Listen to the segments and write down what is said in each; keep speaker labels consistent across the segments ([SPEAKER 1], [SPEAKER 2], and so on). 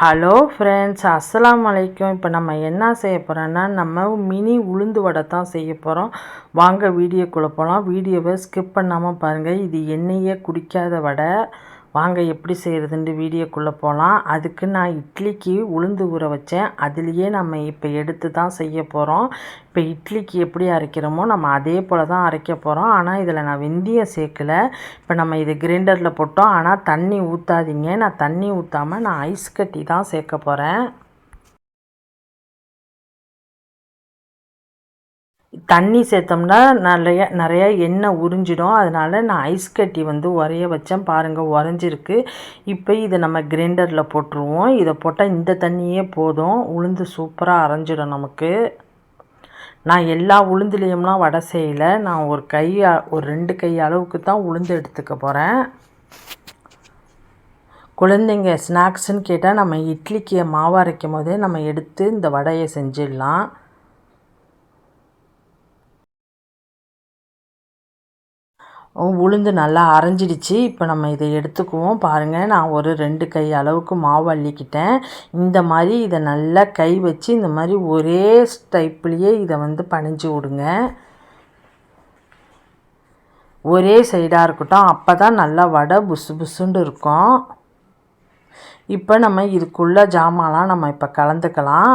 [SPEAKER 1] Hello friends அஸ்லாம் அலைக்கும். இப்போ நம்ம என்ன செய்ய போகிறோன்னா நம்ம மினி உளுந்து வடை தான் செய்ய போகிறோம் வாங்க வீடியோக்குள்ளே போகலாம் வீடியோவை ஸ்கிப் பண்ணாமல் பாருங்கள் இது எண்ணெயே குடிக்காத வடை. வாங்க எப்படி செய்கிறதுன்ட்டு வீடியோக்குள்ளே போகலாம் அதுக்கு நான் இட்லிக்கு உளுந்து ஊற வச்சேன். அதுலேயே நம்ம இப்போ எடுத்து தான் செய்ய போகிறோம் இப்போ இட்லிக்கு எப்படி அரைக்கிறோமோ நம்ம அதே போல் தான் அரைக்க போகிறோம் ஆனால் இதில் நான் வெந்தயம் சேர்க்கல. இப்போ நம்ம இது கிரைண்டரில் போட்டோம். ஆனால் தண்ணி ஊற்றாதீங்க நான் தண்ணி ஊற்றாமல் நான் ஐஸ் கட்டி தான் சேர்க்க போகிறேன் தண்ணி சேர்த்தோம்னா நிறைய நிறையா எண்ணெய் உறிஞ்சிடும். அதனால் நான் ஐஸ் கட்டி வந்து உரைய வச்சேன். பாருங்கள் உறைஞ்சிருக்கு. இப்போ இதை நம்ம கிரைண்டரில் போட்டுருவோம். இதை போட்டால் இந்த தண்ணியே போதும். உளுந்து சூப்பராக அரைஞ்சிடும் நமக்கு. நான் எல்லா உளுந்துலேயும்லாம் வடை செய்யலை. நான் ஒரு கை ஒரு ரெண்டு கை அளவுக்கு தான் உளுந்து எடுத்துக்க போகிறேன் குழந்தைங்க ஸ்நாக்ஸுன்னு கேட்டால் நம்ம இட்லிக்கு மாவு அரைக்கும் போதே நம்ம எடுத்து இந்த வடையை செஞ்சிடலாம். உளுந்து நல்லா அரைஞ்சிடுச்சு. இப்போ நம்ம இதை எடுத்துக்குவோம். பாருங்கள் நான் ஒரு ரெண்டு கை அளவுக்கு மாவு அள்ளிக்கிட்டேன். இந்த மாதிரி இதை நல்லா கை வச்சு இந்த மாதிரி ஒரே ஸ்டைப்லேயே இதை வந்து பனிஞ்சு விடுங்க. ஒரே சைடாக இருக்கட்டும். அப்போ தான் நல்லா வடை புசு புசுண்டு இருக்கும். இப்போ நம்ம இதுக்குள்ள ஜாமான்லாம் நம்ம இப்போ கலந்துக்கலாம்.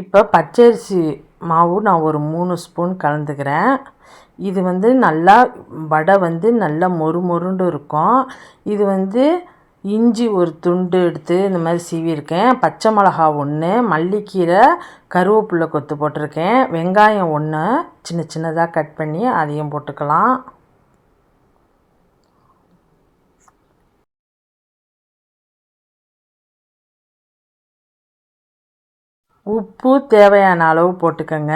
[SPEAKER 1] இப்போ பச்சரிசி மாவு நான் ஒரு மூணு ஸ்பூன் கலந்துக்கிறேன். இது வந்து நல்லா வடை வந்து நல்லா மொறு மொருண்டு இருக்கும். இது வந்து இஞ்சி ஒரு துண்டு எடுத்து இந்த மாதிரி சீவியிருக்கேன். பச்சை மிளகா ஒன்று மல்லிக்கீரை கருவேப்பில்லை கொத்து போட்டிருக்கேன். வெங்காயம் ஒன்று சின்ன சின்னதாக கட் பண்ணி அதையும் போட்டுக்கலாம். உப்பு தேவையான அளவு போட்டுக்கோங்க.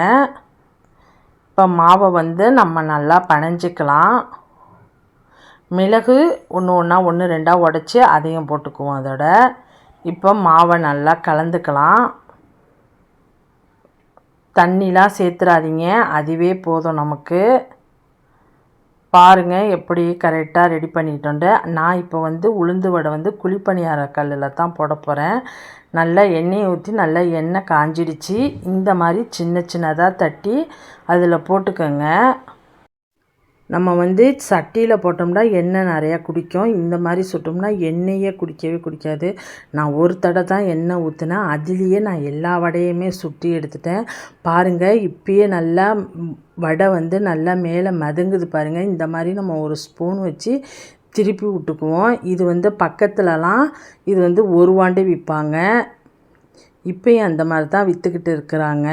[SPEAKER 1] இப்போ மாவை வந்து நம்ம நல்லா பனைஞ்சிக்கலாம். மிளகு ஒன்று ஒன்றா ஒன்று ரெண்டாக உடச்சி அதையும் போட்டுக்குவோம் அதோட. இப்போ மாவை நல்லா கலந்துக்கலாம். தண்ணிலாம் சேர்த்துறாதீங்க. அதுவே போதும் நமக்கு. பாருங்கள் எப்படி கரெக்டாக ரெடி பண்ணிட்டோண்டு நான் இப்போ வந்து உளுந்து வடை வந்து குழிப்பணியார கல்லில் தான் போட போகிறேன் நல்லா எண்ணெயை ஊற்றி நல்லா எண்ணெய் காஞ்சிடுச்சு. இந்த மாதிரி சின்ன சின்னதாக தட்டி அதில் போட்டுக்கோங்க. நம்ம வந்து சட்டியில் போட்டோம்னா எண்ணெய் நிறையா குடிக்கும். இந்த மாதிரி சுட்டோம்னா எண்ணெயே குடிக்கவே குடிக்காது. நான் ஒரு தடவை தான் எண்ணெய் ஊற்றினேன் அதுலேயே நான் எல்லா வடையுமே சுட்டி எடுத்துட்டேன். பாருங்கள் இப்பயே நல்லா வடை வந்து நல்லா மேலே மதங்குது பாருங்கள் இந்த மாதிரி நம்ம ஒரு ஸ்பூன் வச்சு திருப்பி விட்டுக்குவோம். இது வந்து பக்கத்துலலாம் இது வந்து ஒரு வாண்டி விற்பாங்க. இப்போயும் அந்த மாதிரி தான் விற்றுக்கிட்டு இருக்கிறாங்க.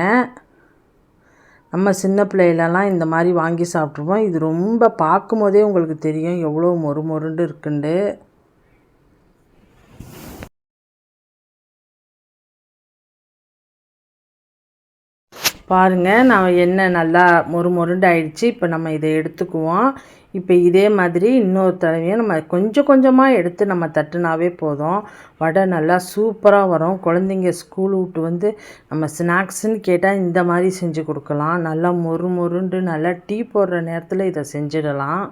[SPEAKER 1] நம்ம சின்ன பிள்ளைகளெல்லாம் இந்த மாதிரி வாங்கி சாப்பிட்ருவோம் இது ரொம்ப பார்க்கும் போதே உங்களுக்கு தெரியும் எவ்வளோ மொறு மொறுன்ட்டு இருக்குண்டு பாருங்கள் நான் எண்ணெய் நல்லா மொறு மொருண்டு ஆயிடுச்சு. இப்போ நம்ம இதை எடுத்துக்குவோம். இப்போ இதே மாதிரி இன்னொரு தடவையும் நம்ம கொஞ்சம் கொஞ்சமாக எடுத்து நம்ம தட்டுனாவே போதும். வடை நல்லா சூப்பராக வரும். குழந்தைங்க ஸ்கூல் விட்டு வந்து நம்ம ஸ்நாக்ஸுன்னு கேட்டால் இந்த மாதிரி செஞ்சு கொடுக்கலாம். நல்லா மொறு மொருண்டு நல்லா டீ போடுற நேரத்தில் இதை செஞ்சிடலாம்.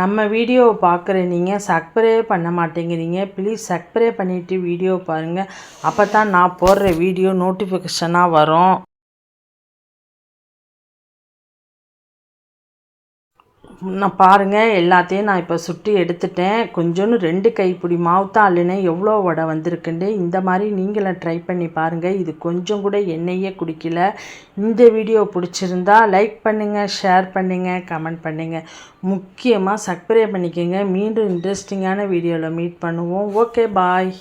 [SPEAKER 1] நம்ம வீடியோவை பார்க்குற நீங்கள் சப்ஸ்கிரைப் பண்ண மாட்டேங்கிறீங்க. ப்ளீஸ் சப்ஸ்கிரைப் பண்ணிவிட்டு வீடியோ பாருங்கள் அப்போ தான் நான் போடுற வீடியோ நோட்டிஃபிகேஷனாக வரும். நான் பாருங்கள் எல்லாத்தையும் நான் இப்போ சுட்டி எடுத்துட்டேன். கொஞ்சோன்னு ரெண்டு கைப்பிடி மாவுத்தான் தான் அள்ளினேன். எவ்வளோ வடை வந்திருக்குண்டு? இந்த மாதிரி நீங்களும் ட்ரை பண்ணி பாருங்கள் இது கொஞ்சம் கூட எண்ணெயே குடிக்கல. இந்த வீடியோ பிடிச்சிருந்தா லைக் பண்ணுங்கள் ஷேர் பண்ணுங்கள் கமெண்ட் பண்ணுங்கள் முக்கியமாக சப்ஸ்கிரைப் பண்ணிக்கோங்க. மீண்டும் இன்ட்ரெஸ்டிங்கான வீடியோவில் மீட் பண்ணுவோம். Okay bye